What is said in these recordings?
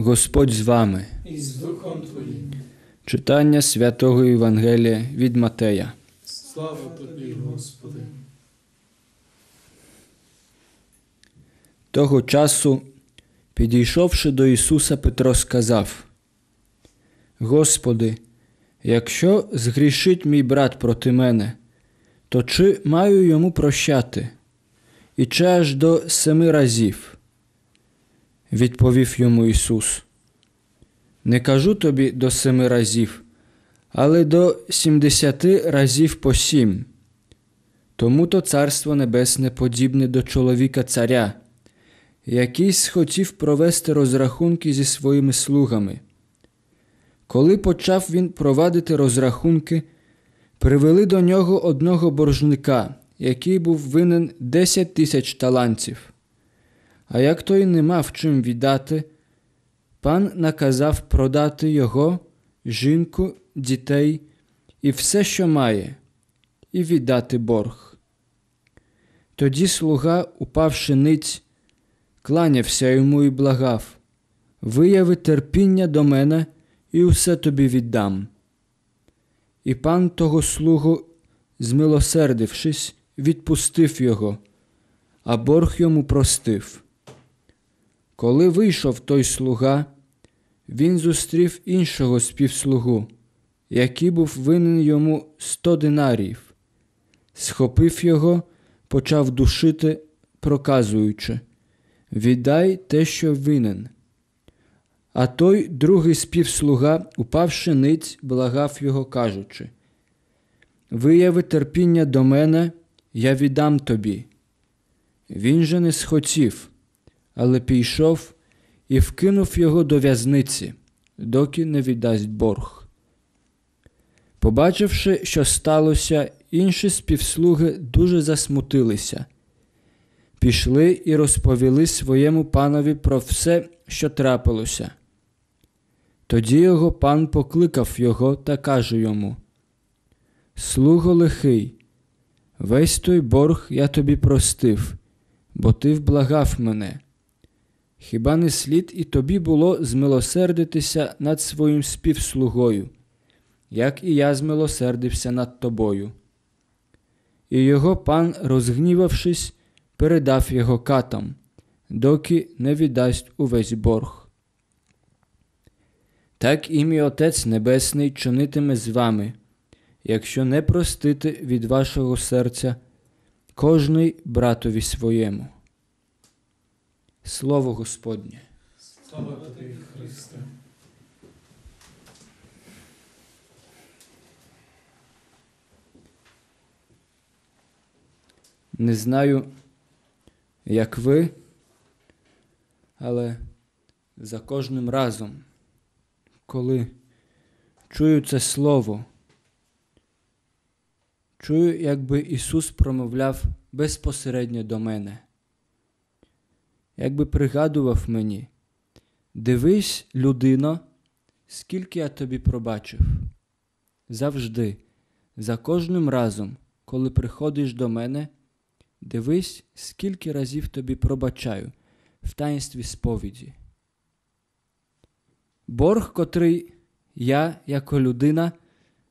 Господь з вами. і з Духом Твоїм. Читання святого Євангелія від Матея. Слава тобі, Господи. Того часу, підійшовши до Ісуса, Петро сказав: Господи, якщо згрішить мій брат проти мене, то чи маю йому прощати? І чи аж до семи разів? Відповів йому Ісус. Не кажу тобі до семи разів, але до сімдесяти разів по сім. Тому то Царство Небесне подібне до чоловіка царя, який схотів провести розрахунки зі своїми слугами. Коли почав він провадити розрахунки, привели до нього одного боржника, який був винен десять тисяч талантів. А як той не мав чим віддати, пан наказав продати його, жінку, дітей і все, що має, і віддати борг. Тоді слуга, упавши ниць, кланявся йому і благав Вияви терпіння до мене і усе тобі віддам. І пан того слугу, змилосердившись, відпустив його, а борг йому простив. Коли вийшов той слуга, він зустрів іншого співслугу, який був винен йому сто динаріїв, схопив його, почав душити, проказуючи Віддай те, що винен. А той другий співслуга, упавши ниць, благав його, кажучи Вияви терпіння до мене, я віддам тобі. Він же не схотів, але пішов і вкинув його до в'язниці, доки не віддасть борг. Побачивши, що сталося, інші співслуги дуже засмутилися. Пішли і розповіли своєму панові про все, що трапилося. Тоді його пан покликав його та каже йому: Слуго лихий, весь той борг я тобі простив, бо ти вблагав мене. Хіба не слід і тобі було змилосердитися над своїм співслугою, як і я змилосердився над тобою? І його пан, розгнівавшись, передав його катам, доки не віддасть увесь борг. Так і мій Отець Небесний чинитиме з вами, якщо не простити від вашого серця кожний братові своєму. Слово Господнє. Слава тобі, Христе. Не знаю, як ви, але за кожним разом, коли чую це слово, чую, якби Ісус промовляв безпосередньо до мене, якби пригадував мені, дивись, людино, скільки я тобі пробачив. Завжди, за кожним разом, коли приходиш до мене, Дивись, скільки разів тобі пробачаю в таїнстві сповіді. Борг, котрий я, як людина,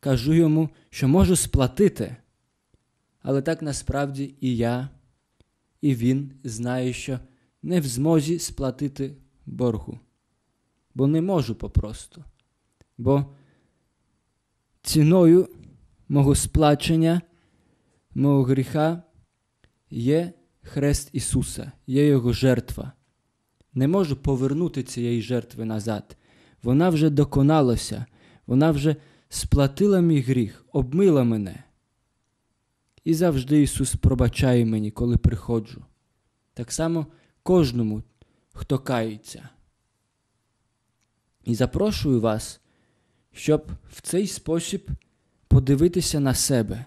кажу йому, що можу сплатити, але так насправді і я, і він знає, що не в змозі сплатити боргу, бо не можу попросту, бо ціною мого сплачення, мого гріха є хрест Ісуса, є Його жертва. Не можу повернути цієї жертви назад. Вона вже доконалася, вона вже сплатила мій гріх, обмила мене. І завжди Ісус пробачає мені, коли приходжу. Так само кожному, хто кається. І запрошую вас, щоб в цей спосіб подивитися на себе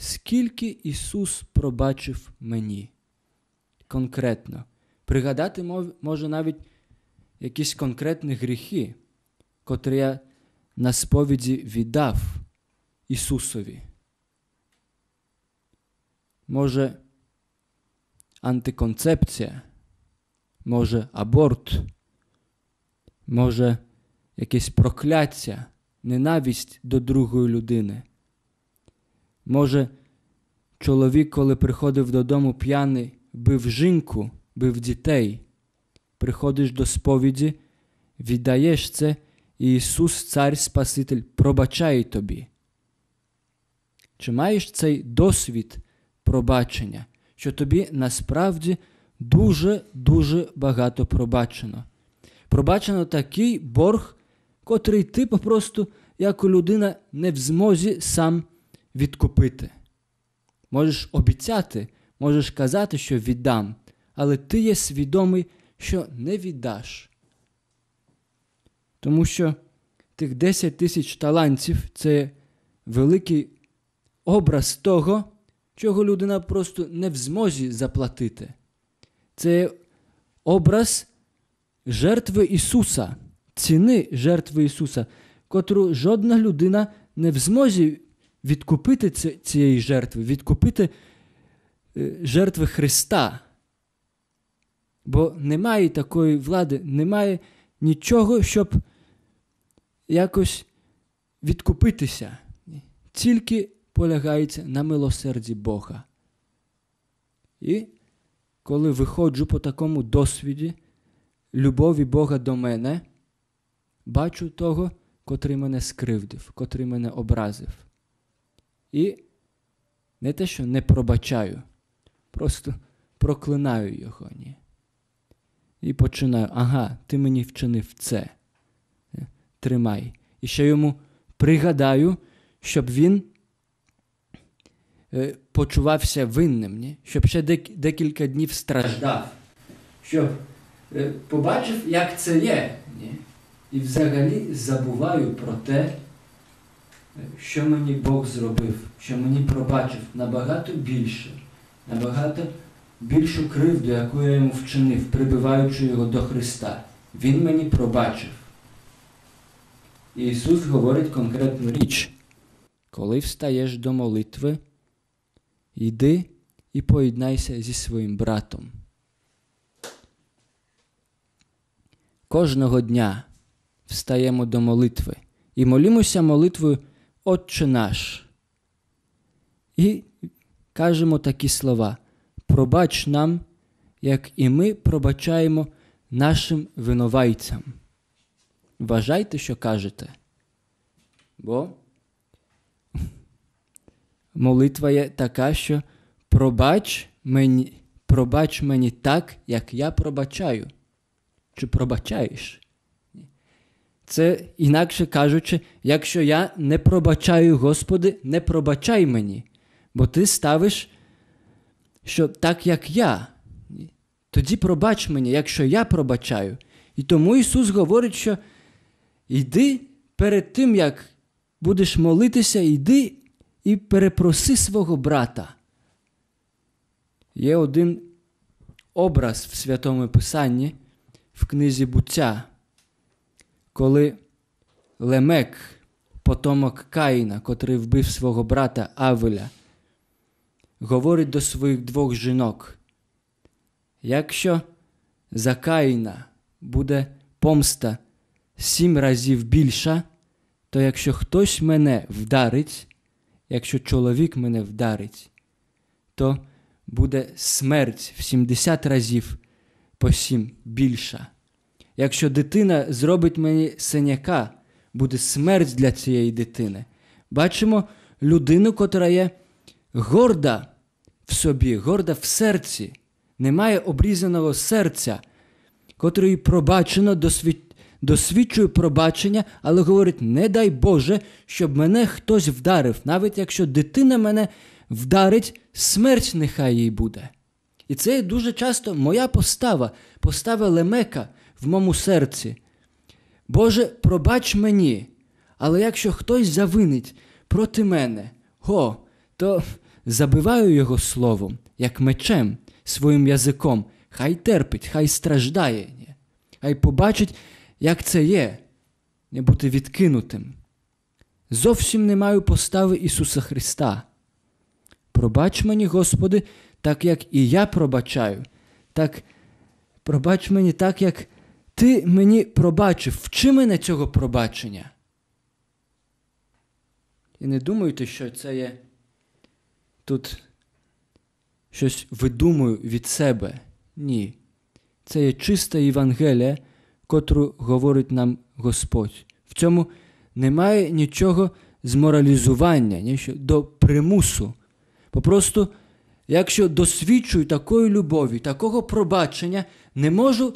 скільки Ісус пробачив мені. Конкретно. Пригадати може навіть якісь конкретні гріхи, котрі я на сповіді віддав Ісусові. Може, антиконцепція, може аборт, може, якесь прокляття, ненависть до другої людини. Може, чоловік, коли приходив додому п'яний, бив жінку, бив дітей. Приходиш до сповіді, віддаєш це, і Ісус, Цар Спаситель, пробачає тобі. Чи маєш цей досвід пробачення, що тобі насправді дуже-дуже багато пробачено? Пробачено такий борг, котрий ти попросту, як людина, не в змозі сам відкупити. Можеш обіцяти, можеш казати, що віддам, але ти є свідомий, що не віддаш. Тому що тих 10 тисяч талантів це великий образ того, чого людина просто не в змозі заплатити. Це образ жертви Ісуса, ціни жертви Ісуса, котру жодна людина не в змозі відкупити цієї жертви, відкупити е, жертви Христа. Бо немає такої влади, немає нічого, щоб якось відкупитися. Тільки полягається на милосерді Бога. І коли виходжу по такому досвіді любові Бога до мене, бачу того, котрий мене скривдив, котрий мене образив. І не те, що не пробачаю, просто проклинаю його. Ні. І починаю, ага, ти мені вчинив це. Тримай. І ще йому пригадаю, щоб він почувався винним, ні? щоб ще дек- декілька днів страждав, щоб е, побачив, як це є. Ні? І взагалі забуваю про те, е, що мені Бог зробив, що мені пробачив набагато більше, набагато більшу кривду, яку я йому вчинив, прибиваючи його до Христа. Він мені пробачив. І Ісус говорить конкретну річ. Коли встаєш до молитви, йди і поєднайся зі своїм братом. Кожного дня встаємо до молитви і молімося молитвою Отче наш. І кажемо такі слова: Пробач нам, як і ми пробачаємо нашим винувайцям. Вважайте, що кажете. Бо молитва є така, що пробач мені, пробач мені так, як я пробачаю. Чи пробачаєш? Це, інакше кажучи, якщо я не пробачаю Господи, не пробачай мені, бо ти ставиш, що так як я, тоді пробач мені, якщо я пробачаю. І тому Ісус говорить, що йди перед тим, як будеш молитися, йди і перепроси свого брата. Є один образ в Святому Писанні в книзі буття, коли Лемек, потомок Каїна, котрий вбив свого брата Авеля, говорить до своїх двох жінок. Якщо за Каїна буде помста сім разів більша, то якщо хтось мене вдарить, якщо чоловік мене вдарить, то буде смерть в 70 разів по сім більша. Якщо дитина зробить мені синяка, буде смерть для цієї дитини. Бачимо людину, котра є горда в собі, горда в серці, немає обрізаного серця, котрої пробачено, досвід... досвідчує пробачення, але говорить: не дай Боже, щоб мене хтось вдарив, навіть якщо дитина мене вдарить, смерть нехай їй буде. І це дуже часто моя постава, постава Лемека в моєму серці. Боже, пробач мені, але якщо хтось завинить проти мене, го, то забиваю його словом, як мечем, своїм язиком. Хай терпить, хай страждає, хай побачить, як це є, не бути відкинутим. Зовсім не маю постави Ісуса Христа. Пробач мені, Господи, так як і я пробачаю, так пробач мені так, як ти мені пробачив, вчи мене цього пробачення. І не думайте, що це є тут щось видумую від себе. Ні. Це є чиста Євангелія, котру говорить нам Господь. В цьому немає нічого зморалізування, нічого до примусу. Попросту, якщо досвідчую такої любові, такого пробачення, не можу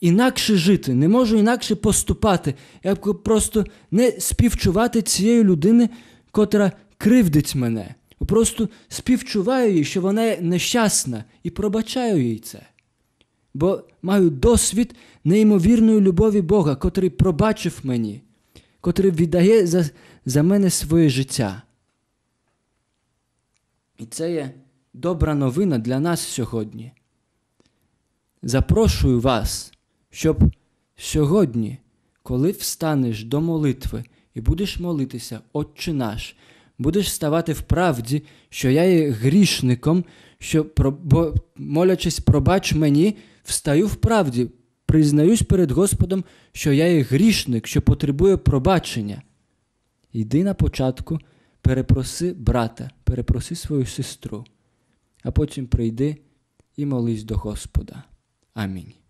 інакше жити, не можу інакше поступати. Я просто не співчувати цієї людини, котра кривдить мене. Просто співчуваю їй, що вона нещасна, і пробачаю їй це. Бо маю досвід неймовірної любові Бога, котрий пробачив мені, котрий віддає за, за мене своє життя. І це є добра новина для нас сьогодні. Запрошую вас, щоб сьогодні, коли встанеш до молитви і будеш молитися, Отче наш, будеш ставати в правді, що я є грішником, що молячись, пробач мені, встаю в правді, признаюсь перед Господом, що я є грішник, що потребує пробачення. Йди на початку, перепроси брата, перепроси свою сестру, а потім прийди і молись до Господа. Амінь.